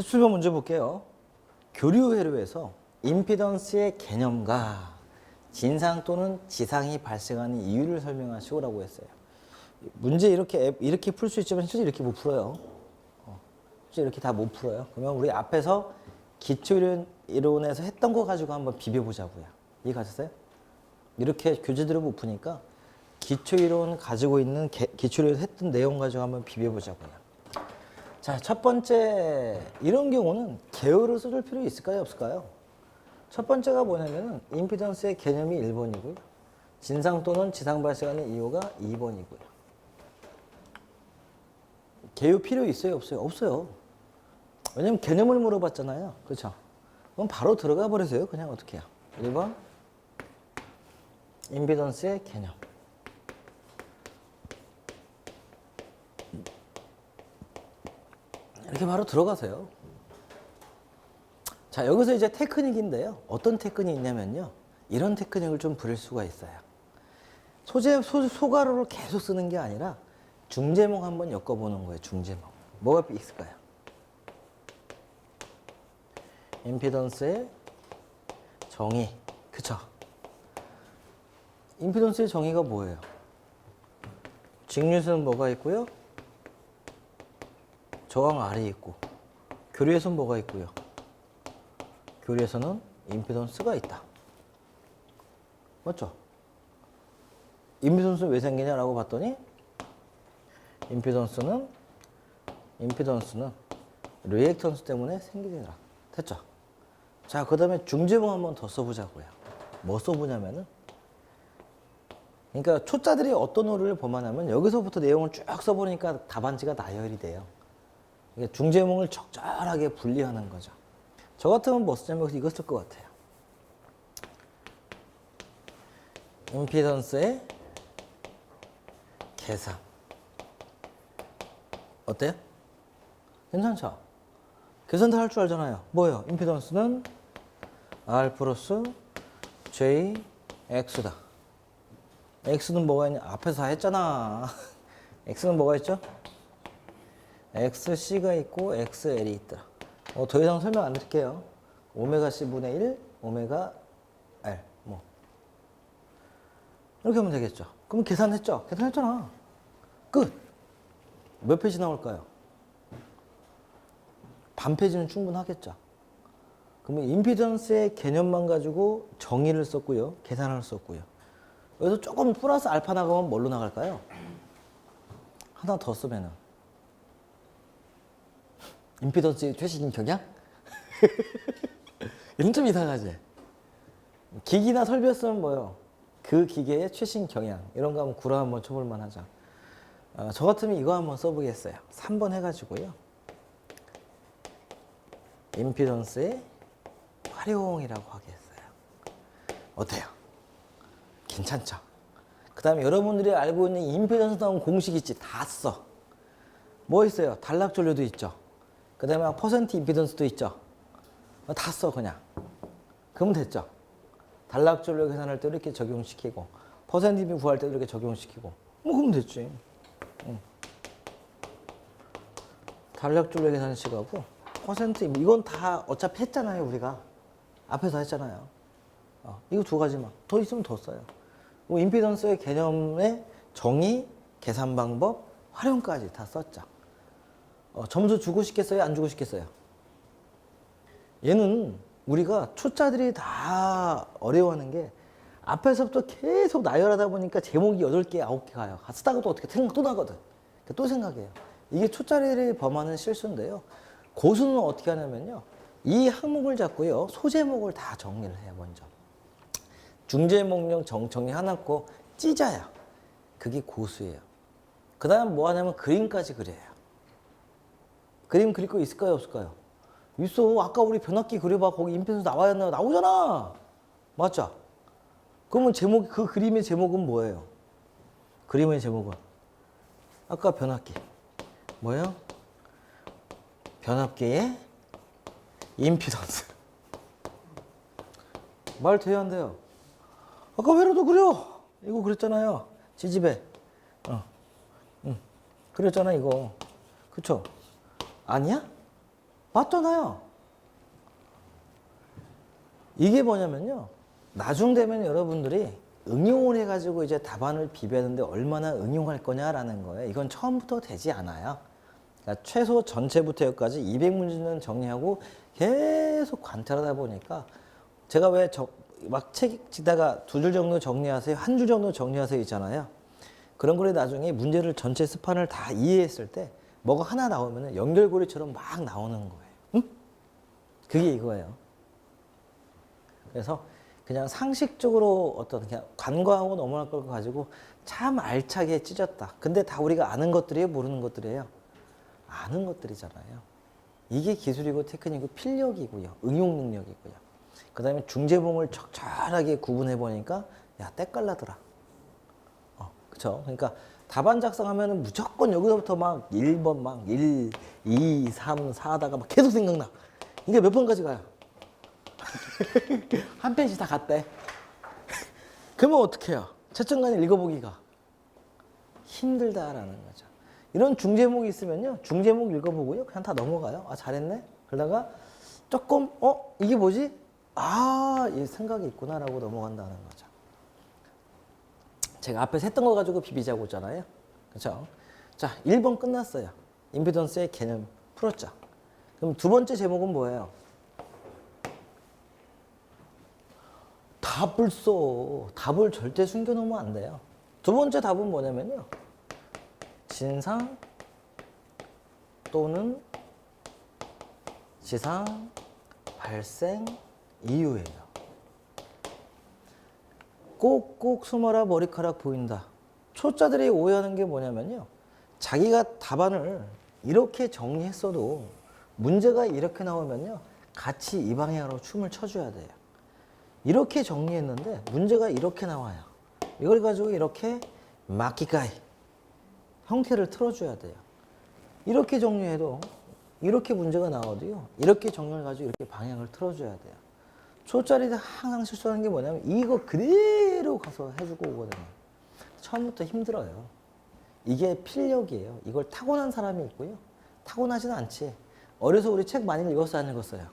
실수로 문제 볼게요. 교류 회로에서 임피던스의 개념과 진상 또는 지상이 발생하는 이유를 설명하시오라고 했어요. 문제 이렇게 이렇게 풀 수 있지만 실제 이렇게 못 풀어요. 어, 실제 이렇게 다 못 풀어요. 그러면 우리 앞에서 기초 이론 이론에서 했던 거 가지고 한번 비벼 보자고요. 이해 가셨어요? 이렇게 교재대로 못 푸니까 기초 이론 가지고 있는 개- 기초 이론 했던 내용 가지고 한번 비벼 보자고요. 자, 첫 번째 이런 경우는 개요를 써줄 필요 있을까요, 없을까요? 첫 번째가 뭐냐면은 임피던스의 개념이 1번이고요. 진상 또는 지상 발생하는 이유가 2번이고요. 개요 필요 있어요, 없어요? 없어요. 왜냐면 개념을 물어봤잖아요. 그렇죠? 그럼 바로 들어가 버리세요. 그냥 어떻게 해요? 1번 임피던스의 개념. 이렇게 바로 들어가세요. 자, 여기서 이제 테크닉인데요. 어떤 테크닉이 있냐면요. 이런 테크닉을 좀 부릴 수가 있어요. 소재, 소, 소가루를 계속 쓰는 게 아니라 중제목 한번 엮어보는 거예요. 중제목. 뭐가 있을까요? 임피던스의 정의. 그쵸? 임피던스의 정의가 뭐예요? 직류에서는 뭐가 있고요? 저항 R이 있고 교류에서는 뭐가 있고요? 교류에서는 임피던스가 있다. 맞죠? 임피던스는 왜 생기냐라고 봤더니 임피던스는 임피던스는 리액턴스 때문에 생기더라. 됐죠? 자, 그 다음에 중제봉 한번 더 써보자고요. 뭐 써보냐면은 그러니까 초짜들이 어떤 오류를 범하냐면 여기서부터 내용을 쭉 써보니까 답안지가 나열이 돼요. 중제목을 적절하게 분리하는 거죠. 저 같으면 뭐 쓰냐면 여기서 이거 쓸것 같아요. 임피던스의 계산. 어때요? 괜찮죠? 계산도 할 줄 알잖아요. 뭐예요? 임피던스는 R 플러스 J X다. X는 뭐가 있냐? 앞에서 다 했잖아. X는 뭐가 있죠? XC가 있고 XL이 있다. 어, 더 이상 설명 안 드릴게요. 오메가 C분의 1, 오메가 R. 뭐. 이렇게 하면 되겠죠. 그럼 계산했죠? 계산했잖아. 끝. 몇 페이지 나올까요? 반 페이지는 충분하겠죠. 그러면 임피던스의 개념만 가지고 정의를 썼고요. 계산을 썼고요. 여기서 조금 플러스 알파 나가면 뭘로 나갈까요? 하나 더 쓰면은 임피던스의 최신 경향? 이런 좀 이상하지? 기기나 설비였으면 뭐요? 그 기계의 최신 경향 이런 거 한번 구라 한번 쳐볼만 하죠. 어, 저 같으면 이거 한번 써보겠어요. 3번 해가지고요. 임피던스의 활용이라고 하겠어요. 어때요? 괜찮죠? 그 다음에 여러분들이 알고 있는 임피던스 나온 공식 있지? 다 써. 뭐 있어요? 단락전류도 있죠. 그 다음에 퍼센트 임피던스도 있죠. 어, 다 써, 그냥. 그러면 됐죠. 단락전류 계산할 때 이렇게 적용시키고, 퍼센트 임피 구할 때도 이렇게 적용시키고. 뭐, 그러면 됐지. 응. 단락전류 계산식하고, 퍼센트 임피, 이건 다 어차피 했잖아요, 우리가. 앞에서 했잖아요. 어, 이거 두 가지만. 더 있으면 더 써요. 뭐 임피던스의 개념의 정의, 계산 방법, 활용까지 다 썼죠. 어, 점수 주고 싶겠어요? 안 주고 싶겠어요? 얘는 우리가 초짜들이 다 어려워하는 게 앞에서부터 계속 나열하다 보니까 제목이 8개, 9개 가요. 쓰다가 또 어떻게 생각 또 나거든. 또 생각해요. 이게 초짜들이 범하는 실수인데요. 고수는 어떻게 하냐면요. 이 항목을 잡고요. 소제목을 다 정리를 해요, 먼저. 중제목령 정, 정리해놨고 찢어요. 그게 고수예요. 그 다음 뭐 하냐면 그림까지 그려요. 그림 그릴 거 있을까요, 없을까요? 있어. 아까 우리 변압기 그려봐. 거기 인편에서 나와야 나 나오잖아. 맞죠? 그러면 제목, 그 그림의 제목은 뭐예요? 그림의 제목은? 아까 변압기. 뭐예요? 변압기의 임피던스. 말 돼야 안 돼요. 아까 회로도 그려. 이거 그랬잖아요. 지지배. 어. 응. 그랬잖아, 이거. 그쵸? 아니야? 맞잖아요. 이게 뭐냐면요. 나중 되면 여러분들이 응용을 해가지고 이제 답안을 비벼는데 얼마나 응용할 거냐라는 거예요. 이건 처음부터 되지 않아요. 그러니까 최소 전체부터 여기까지 200문제는 정리하고 계속 관찰하다 보니까 제가 왜 막 책 지다가 두 줄 정도 정리하세요, 한 줄 정도 정리하세요 있잖아요. 그런 거를 나중에 문제를 전체 스판을 다 이해했을 때 뭐가 하나 나오면 연결고리처럼 막 나오는 거예요. 응? 그게 이거예요. 그래서 그냥 상식적으로 어떤 그냥 관과하고 넘어갈 걸 가지고 참 알차게 찢었다. 근데 다 우리가 아는 것들이에요, 모르는 것들이에요? 아는 것들이잖아요. 이게 기술이고 테크닉이고 필력이고요. 응용 능력이고요. 그 다음에 중재봉을 적절하게 구분해 보니까 야, 때깔나더라. 어, 그쵸? 그러니까 답안 작성하면은 무조건 여기서부터 막 1번 막 1, 2, 3, 4 하다가 막 계속 생각나. 이게 몇 번까지 가요? 한 페이지 다 갔대. 그러면 어떻게 해요? 채점관이 읽어보기가 힘들다라는 거죠. 이런 중제목이 있으면요. 중제목 읽어보고요. 그냥 다 넘어가요. 아, 잘했네? 그러다가 조금, 어? 이게 뭐지? 아, 이 생각이 있구나라고 넘어간다는 거죠. 제가 앞에서 했던 거 가지고 비비자고 했잖아요. 그렇죠? 자, 1번 끝났어요. 임피던스의 개념 풀었죠. 그럼 두 번째 제목은 뭐예요? 답을 써. 답을 절대 숨겨놓으면 안 돼요. 두 번째 답은 뭐냐면요. 진상 또는 지상 발생 이유예요. 꼭꼭 숨어라 머리카락 보인다. 초짜들이 오해하는 게 뭐냐면요. 자기가 답안을 이렇게 정리했어도 문제가 이렇게 나오면요. 같이 이 방향으로 춤을 춰줘야 돼요. 이렇게 정리했는데 문제가 이렇게 나와요. 이걸 가지고 이렇게 마키가이 형태를 틀어줘야 돼요. 이렇게 정리해도 이렇게 문제가 나와도요. 이렇게 정리를 가지고 이렇게 방향을 틀어줘야 돼요. 초짜리들 항상 실수하는 게 뭐냐면 이거 그대로 가서 해주고 오거든요. 처음부터 힘들어요. 이게 필력이에요. 이걸 타고난 사람이 있고요. 타고나지는 않지. 어려서 우리 책 많이 읽었어요, 안 읽었어요?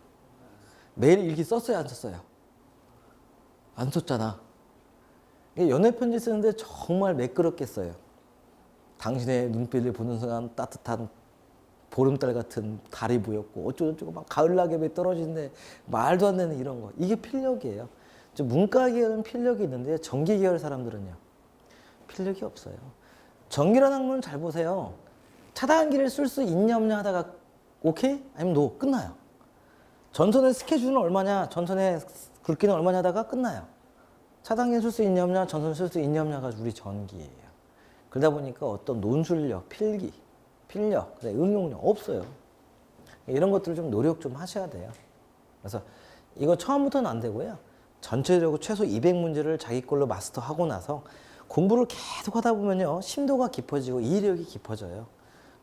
매일 일기 썼어요, 안 썼어요? 안 썼잖아. 연애 편지 쓰는데 정말 매끄럽겠어요. 당신의 눈빛을 보는 순간 따뜻한 보름달 같은 달이 보였고 어쩌고저쩌고 막 가을 낙엽이 떨어지는데 말도 안 되는 이런 거 이게 필력이에요. 좀 문과 계열은 필력이 있는데 전기 계열 사람들은요 필력이 없어요. 전기라는 학문은 잘 보세요. 차단기를 쓸 수 있냐 없냐 하다가 오케이 아니면 노 끝나요. 전선의 스케줄은 얼마냐 전선의 굵기는 얼마냐 하다가 끝나요. 차단기 쓸 수 있냐 없냐 전선 쓸 수 있냐 없냐가 우리 전기예요. 그러다 보니까 어떤 논술력 필기 필력, 응용력 없어요. 이런 것들을 좀 노력 좀 하셔야 돼요. 그래서 이거 처음부터는 안 되고요. 전체적으로 최소 200문제를 자기 걸로 마스터하고 나서 공부를 계속 하다 보면요. 심도가 깊어지고 이해력이 깊어져요.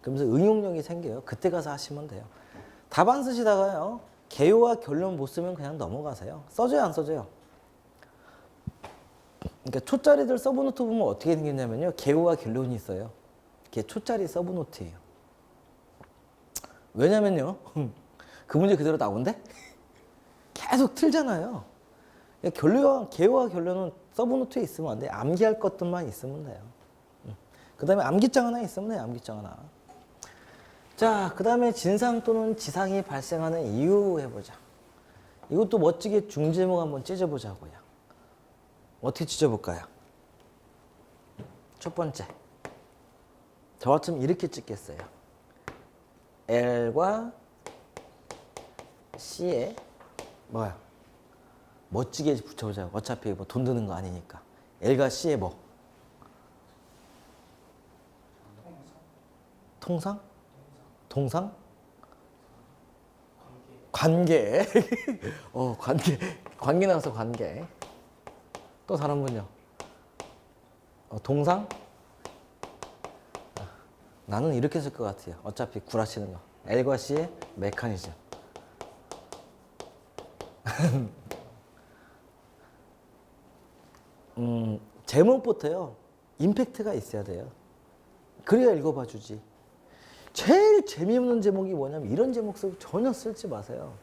그러면서 응용력이 생겨요. 그때 가서 하시면 돼요. 답안 쓰시다가요. 개요와 결론 못 쓰면 그냥 넘어가세요. 써줘요, 안 써줘요? 그러니까 초짜리들 서브노트 보면 어떻게 생겼냐면요. 개요와 결론이 있어요. 그게 초짜리 서브 노트예요. 왜냐면요. 그 문제 그대로 나온대? 계속 틀잖아요. 결론, 개요와 결론은 서브 노트에 있으면 안 돼. 암기할 것들만 있으면 돼요. 그 다음에 암기장 하나 있으면 돼요. 암기장 하나. 자, 그 다음에 진상 또는 지상이 발생하는 이유 해보자. 이것도 멋지게 중제목 한번 찢어보자고요. 어떻게 찢어볼까요? 첫 번째. 저 같으면 이렇게 찍겠어요. L과 C에 뭐야? 멋지게 붙여보자고. 어차피 뭐 돈 드는 거 아니니까. L과 C에 뭐? 통상? 동상? 관계. 어, 관계. 관계 나와서 관계. 또 다른 분요. 어, 동상? 나는 이렇게 쓸 것 같아요. 어차피 구라치는 거. L과 C의 메커니즘. 음, 제목부터요. 임팩트가 있어야 돼요. 그래야 읽어봐 주지. 제일 재미없는 제목이 뭐냐면 이런 제목 쓰고 전혀 쓸지 마세요.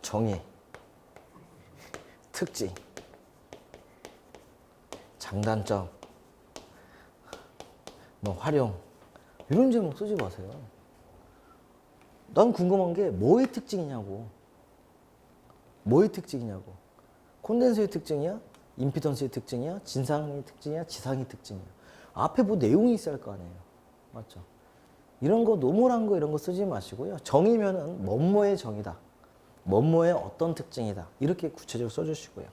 정의, 특징, 장단점, 뭐 활용 이런 제목 쓰지 마세요. 난 궁금한 게 뭐의 특징이냐고. 뭐의 특징이냐고. 콘덴서의 특징이야? 임피던스의 특징이야? 진상의 특징이야? 지상의 특징이야? 앞에 뭐 내용이 있어야 할 거 아니에요. 맞죠? 이런 거 노멀한 거 이런 거 쓰지 마시고요. 정의면은 뭐뭐의 정의다. 뭐뭐의 어떤 특징이다. 이렇게 구체적으로 써주시고요.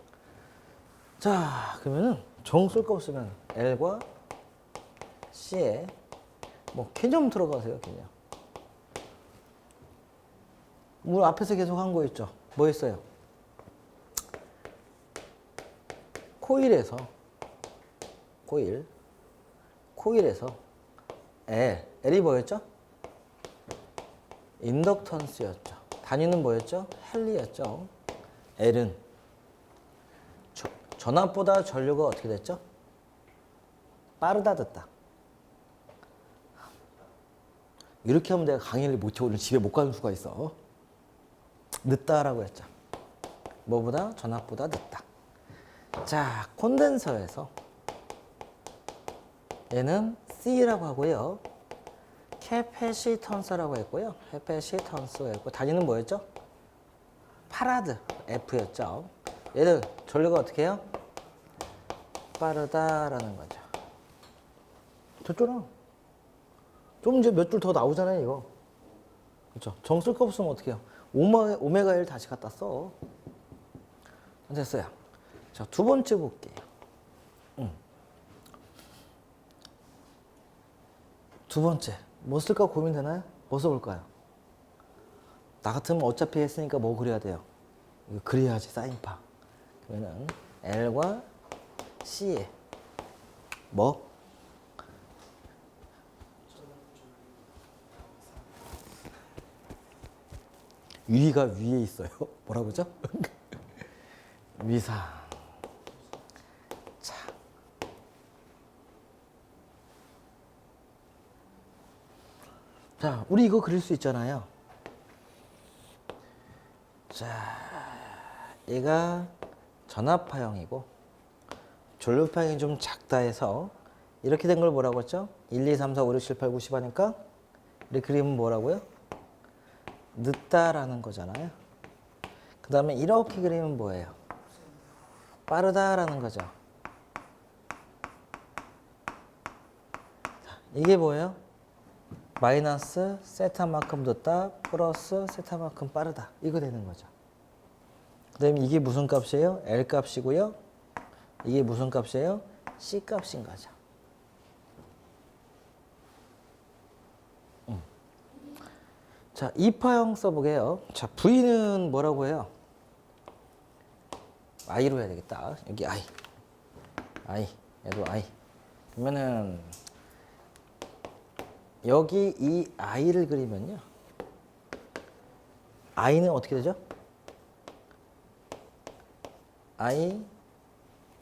자, 그러면은 정 쓸 거 없으면 L과 C에 뭐 개념 들어가세요, 개념. 물 앞에서 계속 한 거 있죠. 뭐 했어요? 코일에서 코일 코일에서 L L이 뭐였죠? 인덕턴스였죠. 단위는 뭐였죠? 헨리였죠. L은 저- 전압보다 전류가 어떻게 됐죠? 빠르다 듣다. 이렇게 하면 내가 강의를 못 해 오늘 집에 못 가는 수가 있어. 늦다라고 했죠. 뭐보다 전압보다 늦다. 자, 콘덴서에서 얘는 C라고 하고요. 캐패시턴스라고 했고요. 캐패시턴스가 있고 단위는 뭐였죠? 파라드 F였죠. 얘는 전류가 어떻게 해요? 빠르다라는 거죠. 됐잖아. 좀 이제 몇 줄 더 나오잖아요, 이거. 그렇죠? 정 쓸 거 없으면 어떻게 해요? 오메, 오메가 1 다시 갖다 써. 됐어요. 자, 두 번째 볼게요. 음. 두 번째. 뭐 쓸까 고민되나요? 뭐 써볼까요? 나 같으면 어차피 했으니까 뭐 그려야 돼요? 이거 그려야지, 사인파. 그러면은 L과 C에 뭐? 위가 위에 있어요. 뭐라고 죠? 위상. 자. 자, 우리 이거 그릴 수 있잖아요. 자, 얘가 전압파형이고 전류파형이 좀 작다 해서 이렇게 된 걸 뭐라고 했죠? 1, 2, 3, 4, 5, 6, 7, 8, 9, 10 하니까 이렇게 그리면 뭐라고요? 늦다라는 거잖아요. 그 다음에 이렇게 그리면 뭐예요? 빠르다라는 거죠. 자, 이게 뭐예요? 마이너스 세타만큼 늦다 플러스 세타만큼 빠르다. 이거 되는 거죠. 그 다음에 이게 무슨 값이에요? L 값이고요. 이게 무슨 값이에요? C 값인 거죠. 자, 이파형 써보게요. 자, V는 뭐라고 해요? I로 해야 되겠다. 여기 I. I. 얘도 I. 그러면은 여기 이 I를 그리면요. I는 어떻게 되죠? I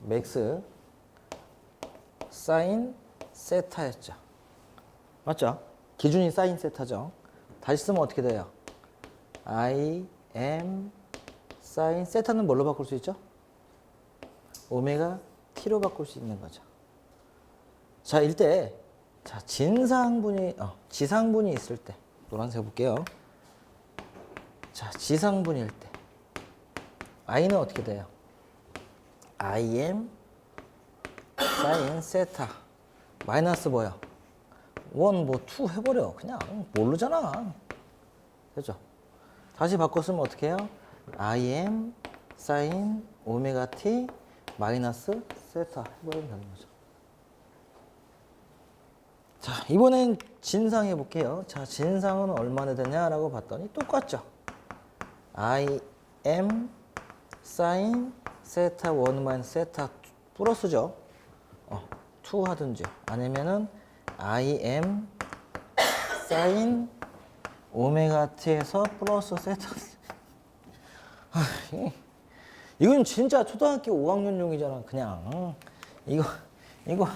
맥스 사인 세타였죠. 맞죠? 기준이 사인 세타죠. 다시 쓰면 어떻게 돼요? I am 사인 세타는 뭘로 바꿀 수 있죠? 오메가 t로 바꿀 수 있는 거죠. 자, 일때 자, 진상분이 어, 지상분이 있을 때 노란색 볼게요. 자, 지상분일 때 i는 어떻게 돼요? I am 사인 세타 마이너스 뭐야? 원 뭐 투 해버려. 그냥 모르잖아. 그죠? 다시 바꿨으면 어떻게 해요? I am 사인 오메가 t 마이너스 세타 해버리면 되는 거죠. 자 이번엔 진상 해볼게요. 자 진상은 얼마나 되냐라고 봤더니 똑같죠? I am 사인 세타 1 마이너스 세타 플러스죠? 어, 2 하든지 아니면은 I am 사인 오메가 t에서 플러스 세타 아, 이- 이건 진짜 초등학교 5학년용이잖아 그냥 이거 이거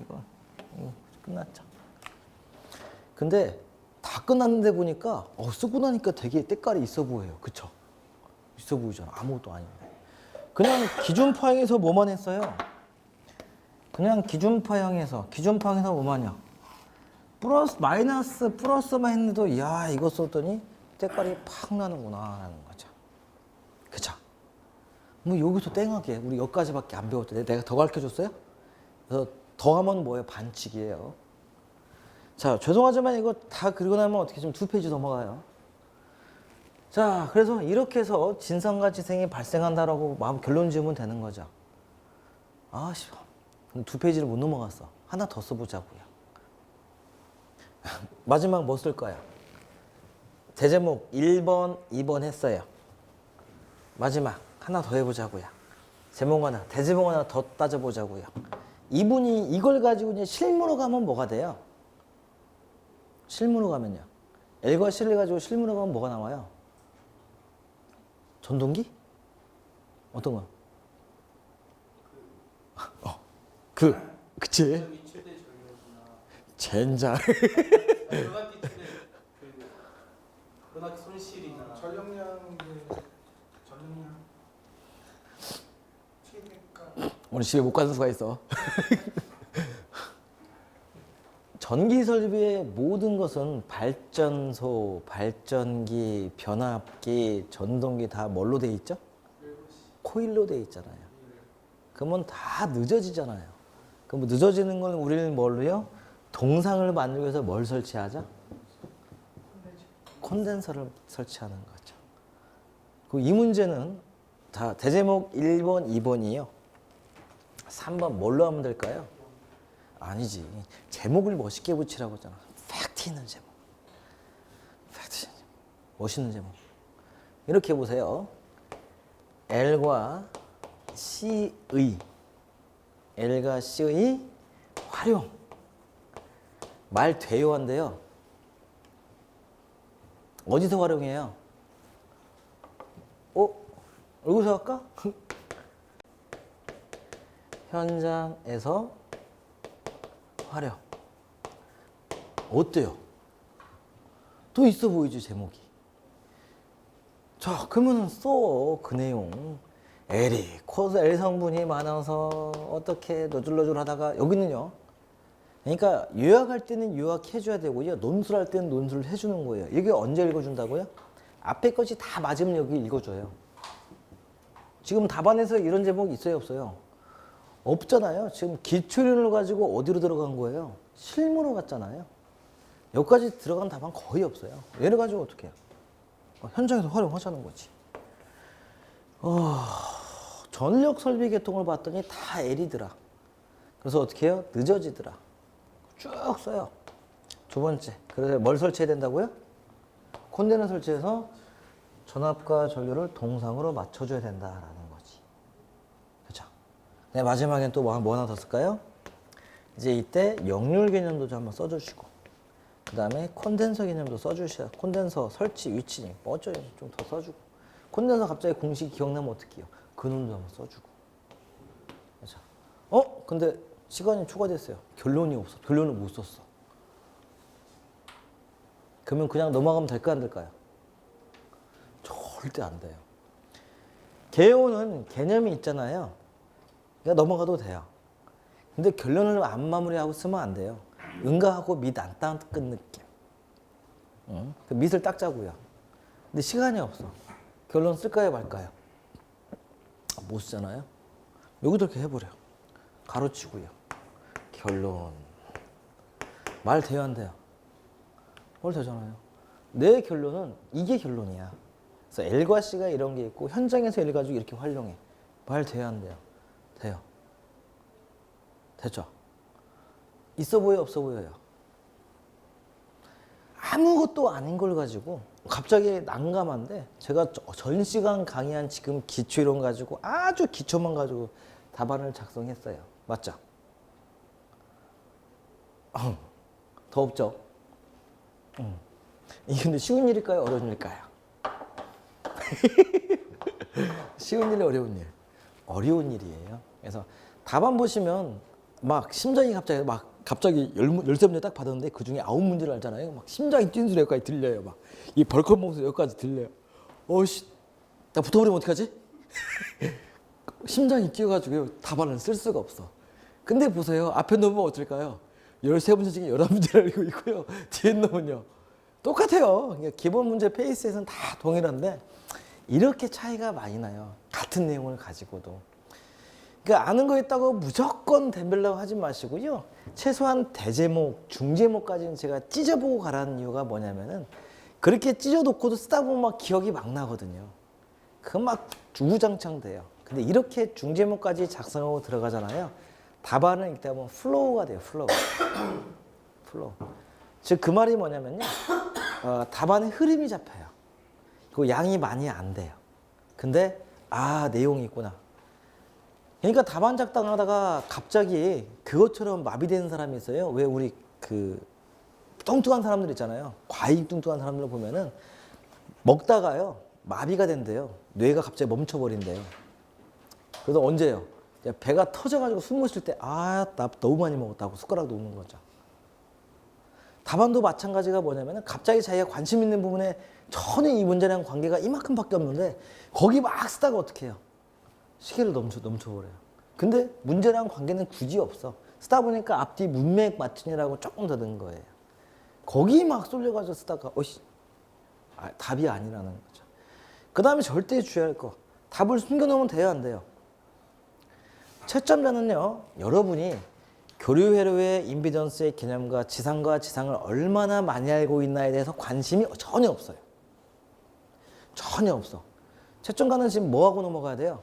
이거 이거 끝났죠 근데 다 끝났는데 보니까 어, 쓰고 나니까 되게 때깔이 있어 보여요. 그쵸? 있어 보이잖아. 아무것도 아닌데. 그냥 기준파형에서 뭐만 했어요? 그냥 기준파형에서 기준파형에서 뭐만요? 플러스 마이너스 플러스만 했는데도 야 이거 썼더니 때깔이 팍 나는구나 하는 거죠. 그쵸? 뭐 여기서 땡하게 우리 여기까지밖에 안 배웠대. 내가 더 가르쳐 줬어요? 그래서 더하면 뭐예요? 반칙이에요. 자, 죄송하지만 이거 다 그리고 나면 어떻게 좀두 페이지 넘어가요. 자, 그래서 이렇게 해서 진상가치생이 발생한다라고 마음 결론 지으면 되는 거죠. 아, 씨. 두 페이지를 못 넘어갔어. 하나 더 써보자고요. 마지막 뭐쓸 거야? 대제목 1번, 2번 했어요. 마지막 하나 더 해보자고요. 제목 하나, 대제목 하나 더 따져보자고요. 이분이 이걸 가지고 이제 실무로 가면 뭐가 돼요? 실무로 가면요. L과 C를 가지고 실무로 가면 뭐가 나와요? 전동기? 어떤 거? 어, 그, 그치? 젠장. 손실이나 전력량 전력량 오늘 집에 못 가는 수가 있어. 전기 설비의 모든 것은 발전소, 발전기, 변압기, 전동기 다 뭘로 돼 있죠? 코일로 돼 있잖아요. 그러면 다 늦어지잖아요. 그럼 늦어지는 건 우리는 뭘로요? 동상을 만들기 위해서 뭘 설치하죠? 콘덴서를 설치하는 거죠. 그이 문제는 다 대제목 1번, 2번이요. 3번 뭘로 하면 될까요? 아니지. 제목을 멋있게 붙이라고 했잖아. 팩트 있는 제목. 팩트 있는 제목. 멋있는 제목. 이렇게 보세요. L과 C의 L과 C의 활용. 말 돼요, 안 돼요? 어디서 활용해요? 어? 여기서 할까? 현장에서 활용. 어때요? 또 있어 보이죠, 제목이. 자, 그러면은 써, 그 내용. L이, 코스 L 성분이 많아서 어떻게 너줄너줄 하다가, 여기는요. 그러니까 요약할 때는 요약해줘야 되고요. 논술할 때는 논술을 해주는 거예요. 이게 언제 읽어준다고요? 앞에 것이 다 맞으면 여기 읽어줘요. 지금 답안에서 이런 제목이 있어요, 없어요? 없잖아요. 지금 기초론을 가지고 어디로 들어간 거예요? 실무로 갔잖아요. 여기까지 들어간 답안 거의 없어요. 얘를 가지고 어떻게 해요? 어, 현장에서 활용하자는 거지. 어, 전력 설비 계통을 봤더니 다 L이더라. 그래서 어떻게 해요? 늦어지더라. 쭉 써요. 두 번째. 그래서 뭘 설치해야 된다고요? 콘덴을 설치해서 전압과 전류를 동상으로 맞춰줘야 된다라는 거지. 그렇죠? 네, 마지막엔 또 뭐 하나 더 쓸까요? 이제 이때 역률 개념도 좀 한번 써주시고 그 다음에 콘덴서 개념도 써주셔야 콘덴서 설치 위치 뭐 어쩌요 좀더 써주고 콘덴서 갑자기 공식 기억나면 어떡해요? 그 놈도 한번 써주고 그렇죠? 어? 근데 시간이 초과됐어요. 결론이 없어. 결론을 못 썼어. 그러면 그냥 넘어가면 될까 안 될까요? 절대 안 돼요. 개요는 개념이 있잖아요. 그러니까 넘어가도 돼요. 근데 결론을 안 마무리하고 쓰면 안 돼요. 응가하고 밑 안 닦은 느낌. 응? 그 밑을 닦자고요. 근데 시간이 없어. 결론 쓸까요 말까요? 못 쓰잖아요. 여기도 이렇게 해버려. 가로치고요. 결론. 말 돼요 안 돼요? 말 되잖아요. 내 결론은 이게 결론이야. 그래서 L과 C가 이런 게 있고 현장에서 L 가지고 이렇게 활용해. 말 돼요 안 돼요? 돼요. 됐죠? 있어 보여 없어 보여요? 아무것도 아닌 걸 가지고 갑자기 난감한데 제가 저- 전 시간 강의한 지금 기초 이론 가지고 아주 기초만 가지고 답안을 작성했어요. 맞죠? 어, 더 없죠? 음. 이게 근데 쉬운 일일까요? 어려운 일일까요? 쉬운 일, 어려운 일. 어려운 일이에요. 그래서 답안 보시면 막 심장이 갑자기 막 갑자기 열, 문- 열세 문제 딱 받았는데 그 중에 아홉 문제를 알잖아요. 막 심장이 뛰는 소리 여기까지 들려요. 막 이 벌컥 소리 여기까지 들려요. 어씨, 나 붙어버리면 어떡하지? 심장이 뛰어가지고 답안을 쓸 수가 없어. 근데 보세요. 앞에 놈은 어떨까요? 13문제 중에 11문제를 알고 있고요. 뒤에 놈은요. 똑같아요. 그러니까 기본 문제 페이스에서는 다 동일한데 이렇게 차이가 많이 나요. 같은 내용을 가지고도. 그러니까 아는 거 있다고 무조건 덤벨라고 하지 마시고요. 최소한 대제목, 중제목까지는 제가 찢어보고 가라는 이유가 뭐냐면은 그렇게 찢어놓고도 쓰다 보면 막 기억이 막 나거든요. 그막 주구장창 돼요. 근데 이렇게 중제목까지 작성하고 들어가잖아요. 답안을 읽다 보면 플로우가 돼요. 플로우. 플로우. 즉 그 말이 뭐냐면요. 어, 답안의 흐름이 잡혀요. 그리고 양이 많이 안 돼요. 근데 아 내용이 있구나. 그러니까 답안 작당 하다가 갑자기 그것처럼 마비되는 사람이 있어요. 왜 우리 그 뚱뚱한 사람들 있잖아요. 과잉 뚱뚱한 사람들 보면은 먹다가요 마비가 된대요. 뇌가 갑자기 멈춰버린대요. 그래서 언제요? 배가 터져가지고 숨못쉴때 아 나 너무 많이 먹었다고 숟가락 놓는 거죠. 답안도 마찬가지가 뭐냐면은 갑자기 자기가 관심 있는 부분에 전혀 이 문제랑 관계가 이만큼밖에 없는데 거기 막 쓰다가 어떻게 해요? 시계를 넘쳐 넘쳐버려요. 근데 문제랑 관계는 굳이 없어. 쓰다 보니까 앞뒤 문맥 맞춘이라고 조금 더든 거예요. 거기 막 쏠려가지고 쓰다가 어씨 아, 답이 아니라는 거죠. 그 다음에 절대 주의할 거 답을 숨겨놓으면 돼요 안 돼요? 채점자는요 여러분이 교류 회로의 임비던스의 개념과 지상과 지상을 얼마나 많이 알고 있나에 대해서 관심이 전혀 없어요. 전혀 없어. 채점가는 지금 뭐 하고 넘어가야 돼요?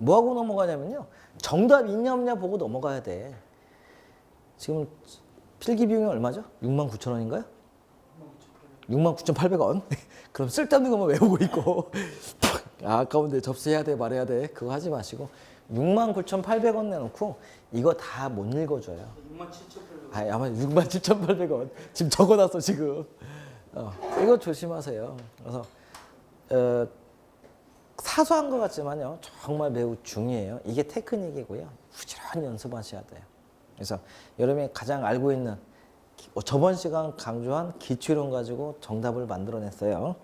뭐 하고 넘어가냐면요. 정답 있냐 없냐 보고 넘어가야 돼. 지금 필기 비용이 얼마죠? 6만 9천 원인가요? 6만 9,800원. 그럼 쓸데없는 것만 외우고 있고 아, 아까운데 접수해야 돼 말해야 돼 그거 하지 마시고 6만 9,800원 내놓고 이거 다 못 읽어줘요. 6만 7천 8백 아, 아마 6만 7,800원 지금 적어놨어 지금. 어, 이거 조심하세요. 그래서 어, 사소한 것 같지만요, 정말 매우 중요해요. 이게 테크닉이고요. 부지런히 연습하셔야 돼요. 그래서 여러분이 가장 알고 있는 기- 저번 시간 강조한 기초론 가지고 정답을 만들어냈어요.